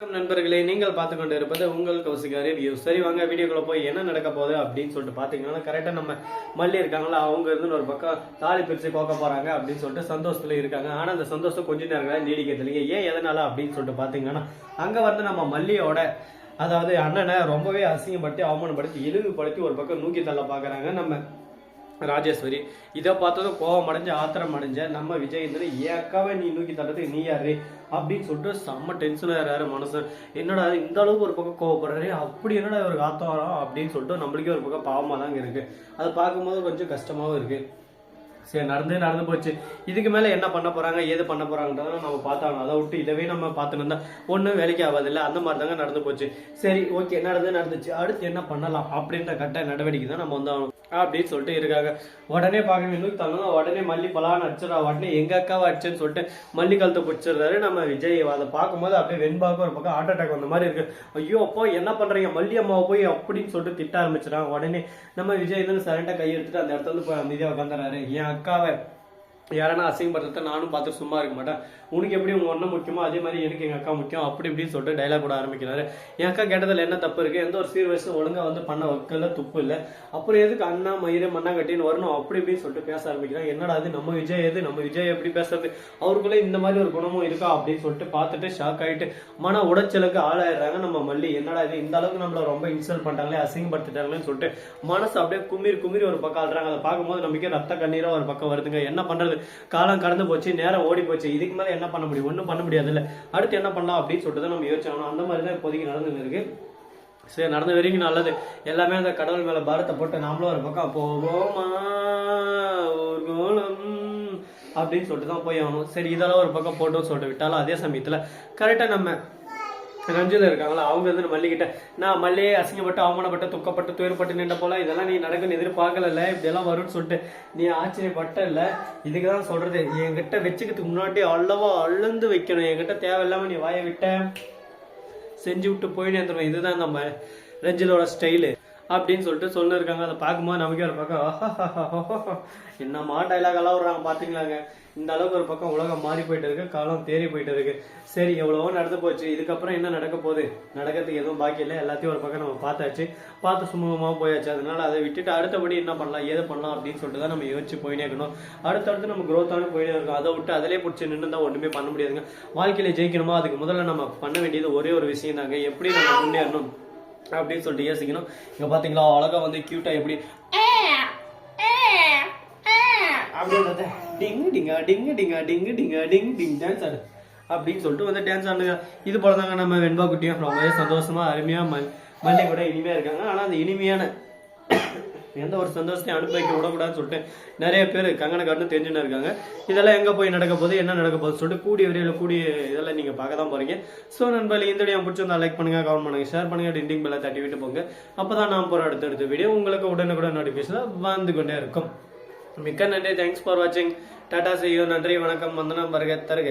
வணக்கம் நண்பர்களே நீங்கள் பார்த்து கொண்டு இருப்பது உங்கள் கௌசிகா ரிவ்யூ சரி வாங்க வீடியோக்குள்ள போய் என்ன நடக்க போகுது அப்படின்னு சொல்லிட்டு பார்த்தீங்கன்னா கரெக்டாக நம்ம மல்லி இருக்காங்களா அவங்க இருந்து ஒரு பக்கம் தாலி பிரித்து கோக்க போகிறாங்க அப்படின்னு சொல்லிட்டு சந்தோஷத்தில் இருக்காங்க. ஆனால் அந்த சந்தோஷம் கொஞ்ச நேரம் நீடிக்கிறது இல்லைங்க ஏன் எதனால அப்படின்னு சொல்லிட்டு பார்த்தீங்கன்னா அங்கே வந்து நம்ம மல்லியோட அதாவது அண்ணனை ரொம்பவே அசிங்கப்படுத்தி அவமானப்படுத்தி இழிவுபடுத்தி ஒரு பக்கம் நூக்கி தள்ள பார்க்குறாங்க நம்ம ராஜேஸ்வரி. இதை பார்த்ததும் கோவம் அடைஞ்ச ஆத்திரம் அடைஞ்ச நம்ம விஜயேந்திரன் ஏக்காவே நீ நூக்கி தள்ளதுக்கு நீ யாரு? அப்படின்னு சொல்லிட்டு செம்ம டென்ஷனாக இருக்காரு மனுஷன் என்னடா இந்த அளவுக்கு ஒரு பக்கம் கோவப்படுறாரு அப்படி என்னடா ஒரு ஆத்தாரம் அப்படின்னு சொல்லிட்டு நம்மளுக்கே ஒரு பக்கம் பாவமாக தாங்க இருக்கு. அதை பார்க்கும்போது கொஞ்சம் கஷ்டமாகவும் இருக்கு. சரி நடந்து நடந்து போச்சு. இதுக்கு மேலே என்ன பண்ண போகிறாங்க ஏது பண்ண போறாங்கன்றத நம்ம பார்த்தாலும் அதை விட்டு இதவே நம்ம பார்த்துன்னு இருந்தால் ஒன்றும் வேலைக்கு ஆகாது இல்லை அந்த மாதிரி தாங்க நடந்து போச்சு. சரி ஓகே நடந்து நடந்துச்சு. அடுத்து என்ன பண்ணலாம் அப்படின்ற கட்ட நடவடிக்கை தான் நம்ம வந்து அப்படின்னு சொல்லிட்டு இருக்காங்க. உடனே பார்க்க இன்னும் தந்தாங்க உடனே மல்லி பலான்னு அடிச்சிடா உடனே எங்க அக்காவை அடிச்சேன்னு சொல்லிட்டு மல்லி கழுத்தை பிடிச்சிடுறாரு. நம்ம விஜய் அதை பார்க்கும்போது அப்படியே வெண்பாக்கு ஒரு பக்கம் ஹார்ட் அட்டாக் வந்த மாதிரி இருக்கு. ஐயோ அப்போ என்ன பண்றீங்க? மல்லி அம்மாவை போய் அப்படின்னு சொல்லிட்டு திட்ட ஆரம்பிச்சிடாங்க உடனே நம்ம விஜய் வந்து சரண்டா கை எடுத்துட்டு அந்த இடத்துல போய் அமைதியாக உட்காந்துறாரு என் அக்காவை யாரானா அசிங்கப்படுறத நானும் பார்த்து சும்மா இருக்க மாட்டேன். உனக்கு எப்படி உங்க ஒன்றும் முக்கியமோ அதே மாதிரி எனக்கு எங்க அக்கா முக்கியம் அப்படி இப்படின்னு சொல்லிட்டு டைலாக் கூட ஆரம்பிக்கிறாரு. என் அக்கா கேட்டதில் என்ன தப்பு இருக்கு? எந்த ஒரு சீர் வயசு ஒழுங்கா வந்து பண்ண வைக்கல துப்பு இல்லை. அப்புறம் எதுக்கு அண்ணா மயிறு மண்ணா கட்டின்னு வரணும்? அப்படி இப்படின்னு சொல்லிட்டு பேச ஆரம்பிக்கிறாங்க என்னடா அது நம்ம விஜய் எது? நம்ம விஜய் எப்படி பேசுறது? அவருக்குள்ளே இந்த மாதிரி ஒரு குணமும் இருக்கா அப்படின்னு சொல்லிட்டு பார்த்துட்டு ஷாக் ஆயிட்டு மன உடைச்சலுக்கு ஆளாயிடுறாங்க நம்ம மல்லி. என்னடா இது? இந்த அளவுக்கு நம்மள ரொம்ப இன்சல்ட் பண்ணிட்டாங்களே அசிங்கப்படுத்திட்டாங்களேன்னு சொல்லிட்டு மனசு அப்படியே குமிர் குமிரி ஒரு பக்கம் ஆடுறாங்க அதை பார்க்கும்போது நமக்கே ரத்த கண்ணீரா ஒரு பக்கம் வருதுங்க. என்ன பண்றது? காலம் கடந்து போச்சு நேரம் ஓடி போச்சு. இதுக்கு மேல என்ன பண்ண முடியும்? ஒன்றும் பண்ண முடியாது இல்ல அடுத்து என்ன பண்ணலாம் அப்படின்னு சொல்லிட்டு தான் நம்ம யோசிச்சாகணும். அந்த மாதிரி தான் இப்போதைக்கு நடந்துன்னு இருக்கு. சரி நடந்த வரைக்கும் நல்லது. எல்லாமே அந்த கடவுள் மேல பாரத்தை போட்டு நாமளும் ஒரு பக்கம் போவோமா? ஊர்கோலம் அப்படின்னு சொல்லிட்டு தான் போய் ஆகணும். சரி இதெல்லாம் ஒரு பக்கம் போட்டோம்னு சொல்லிட்டு விட்டாலும் அதே சமயத்துல கரெக்டா நம்ம ரஞ்சில இருக்காங்களா? அவங்க வந்து மல்லிகிட்ட நான் மல்லியே அசிங்கப்பட்டு அவமானப்பட்டு துக்கப்பட்டு துயர்பட்டு நின்ற போல இதெல்லாம் நீ நடக்குன்னு எதிர்பார்க்கல இப்படியெல்லாம் வரும்னு சொல்லிட்டு நீ ஆச்சரியப்பட்ட இல்ல இதுக்கு தான் சொல்றது. என்கிட்ட வச்சுக்கிறதுக்கு முன்னாடி அல்லவா அழுந்து வைக்கணும். என்கிட்ட தேவையில்லாம நீ வாயை விட்ட. செஞ்சு விட்டு போயின்னு இருந்துருவேன். இதுதான் நம்ம ரஞ்சிலோட ஸ்டைலு அப்படின்னு சொல்லிட்டு சொல்லிருக்காங்க. அதை பார்க்கும்போது நமக்கே ஒரு பக்கம் ஆஹாஹாஹாஹா. என்னம்மா டைலாக் எல்லாம் விடுறாங்க பாத்தீங்களாங்க? இந்த அளவுக்கு ஒரு பக்கம் உலகம் மாறி போயிட்டு இருக்கு காலம் தேறி போயிட்டு இருக்கு. சரி எவ்வளவோ நடந்து போச்சு. இதுக்கப்புறம் என்ன நடக்க போகுது? நடக்கிறதுக்கு எதுவும் பாக்கி இல்லை. எல்லாத்தையும் ஒரு பக்கம் நம்ம பார்த்தாச்சு. பார்த்து சுமூகமாக போயாச்சு. அதனால அதை விட்டுட்டு அடுத்தபடி என்ன பண்ணலாம் ஏது பண்ணலாம் அப்படின்னு சொல்லிட்டு தான் நம்ம யோசிச்சு போயினே இருக்கணும். அடுத்தடுத்து நம்ம க்ரோத்தான போயிட்டே போயினே இருக்கோம். அதை விட்டு அதிலே பிடிச்சி நின்று தான் ஒன்றுமே பண்ண முடியாதுங்க. வாழ்க்கையில ஜெயிக்கணுமா? அதுக்கு முதல்ல நம்ம பண்ண வேண்டியது ஒரே ஒரு விஷயம் தாங்க எப்படி நம்ம முன்னேறணும்? அப்படின்னு சொல்லிட்டு யோசிக்கணும். இங்க பாத்தீங்களா அழகா வந்து கியூட்டா எப்படி அப்படின்றத டிங்கு டிங்கா டிங்கு டிங்கா டிங்கு டிங்கா டிங் டிங் டான்ஸ் ஆடு. அப்படின்னு சொல்லிட்டு வந்து டான்ஸ் ஆடுங்க. இது போல தாங்க நம்ம வெண்பா குட்டியும் ரொம்பவே சந்தோஷமா அருமையா மல் மல்லி கூட இனிமையா இருக்காங்க. ஆனா அந்த இனிமையான எந்த ஒரு சந்தோஷத்தையும் அனுபவிக்க விடக்கூடாதுன்னு சொல்லிட்டு நிறைய பேர் கங்கன காட்டுன்னு தெரிஞ்சுன்னு இருக்காங்க. இதெல்லாம் எங்கே போய் நடக்க போகுது என்ன நடக்க போகுது சொல்லிட்டு கூடிய விரைவில் கூடிய இதெல்லாம் நீங்கள் பார்க்க தான் போறீங்க. ஸோ நண்பர்கள் இந்த வீடியோ பிடிச்சிருந்தா லைக் பண்ணுங்க கமெண்ட் பண்ணுங்க ஷேர் பண்ணுங்கள் டிண்டிங் பெல்லாம் தட்டி விட்டு போங்க. அப்போ தான் நான் போற அடுத்தடுத்த வீடியோ உங்களுக்கு உடனுக்குடன் நோட்டிஃபிகேஷன் வந்து கொண்டே இருக்கும். மிக்க நன்றி தேங்க்ஸ் ஃபார் வாட்சிங் டாடா செய்யோ நன்றி வணக்கம். வந்தனம் வருக தருக.